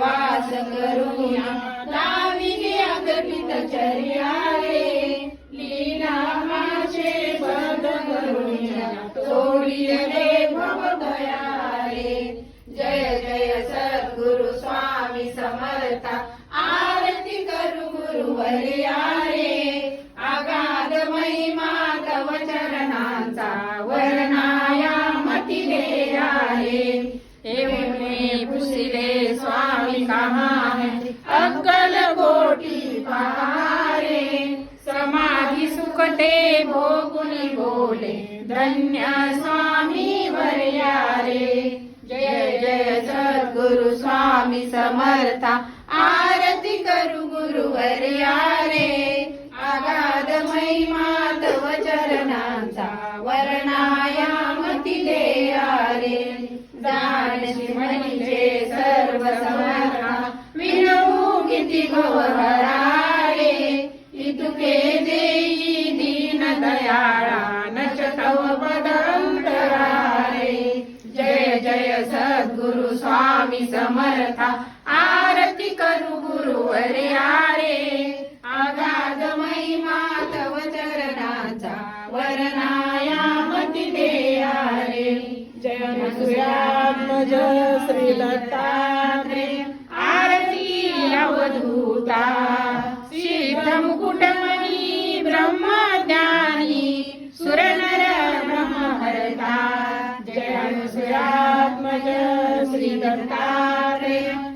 वास करूया दाविगे अगपित चर्या रे लीला माझे पद करूया तोडिले भव दया रे जय जय सद्गुरु स्वामी समर्था आरती करू गुरुवर्या रे आगाध महिमा तव चरणांचा वर्णाया मती देया रे एवढे मुने कहाणे अक्कल गोटी पहारे। समाधी सुखते भोगुनी बोले। धन्य स्वामी वर्यारे। जय जय सद्गुरु स्वामी समर्था। आरती करू गुरुवर्या रे आगाध महिमा तव चरणांचा। वर्णाया मती देया रे जाणशी म्हणजे विनवू किती इतुके देई दीन दयाळा नच तव पदंतरारे जय जय सद्गुरु स्वामी समर्था आरती करू गुरुवरे आरे आगाध महिमा तव चरणाचा वर्णाया मती दे आरे जय जय श्री ശ്രീകർത്താരയം